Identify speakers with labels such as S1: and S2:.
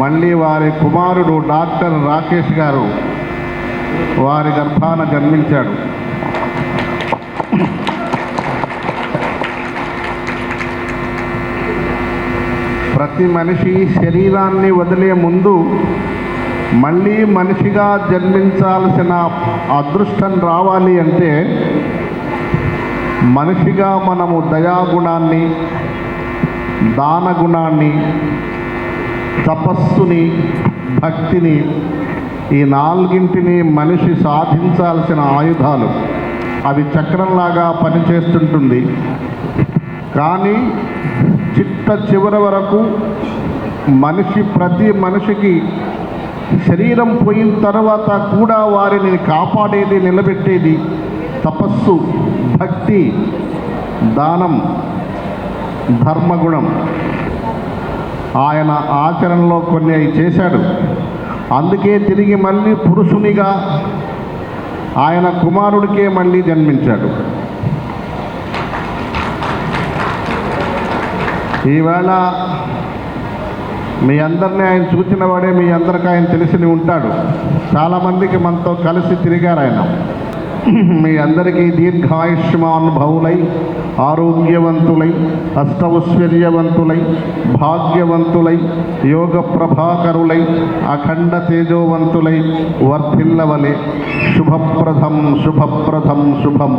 S1: మళ్ళీ వారి కుమారుడు డాక్టర్ రాకేష్ గారు వారి గర్భాన జన్మించాడు. ప్రతి మనిషి శరీరాన్ని వదిలే ముందు మళ్ళీ మనిషిగా జన్మించాల్సిన అదృష్టం రావాలి అంటే మనిషిగా మనము దయాగుణాన్ని దానగుణాన్ని తపస్సుని భక్తిని ఈ నాలుగింటిని మనిషి సాధించాల్సిన ఆయుధాలు. అవి చక్రంలాగా పనిచేస్తుంటుంది. కానీ చిట్ట చివరి వరకు మనిషి ప్రతి మనిషికి శరీరం పోయిన తర్వాత కూడా వారిని కాపాడేది నిలబెట్టేది తపస్సు భక్తి దానం ధర్మగుణం. ఆయన ఆచరణలో కొన్ని అవి చేశాడు. అందుకే తిరిగి మళ్ళీ పురుషునిగా ఆయన కుమారుడికే మళ్ళీ జన్మించాడు. ఈవేళ మీ అందరినీ ఆయన చూసిన వాడే మీ అందరికి ఆయన తెలిసి ఉంటాడు. చాలామందికి మనతో కలిసి తిరిగారు ఆయన. మీ అందరికీ దీర్ఘాయుష్మాన్ భవులై ఆరోగ్యవంతులై అష్టౌశ్వర్యవంతులై భాగ్యవంతులై యోగ ప్రభాకరులై అఖండ తేజోవంతులై వర్ధిల్లవలే. శుభప్రథం శుభప్రథం శుభం.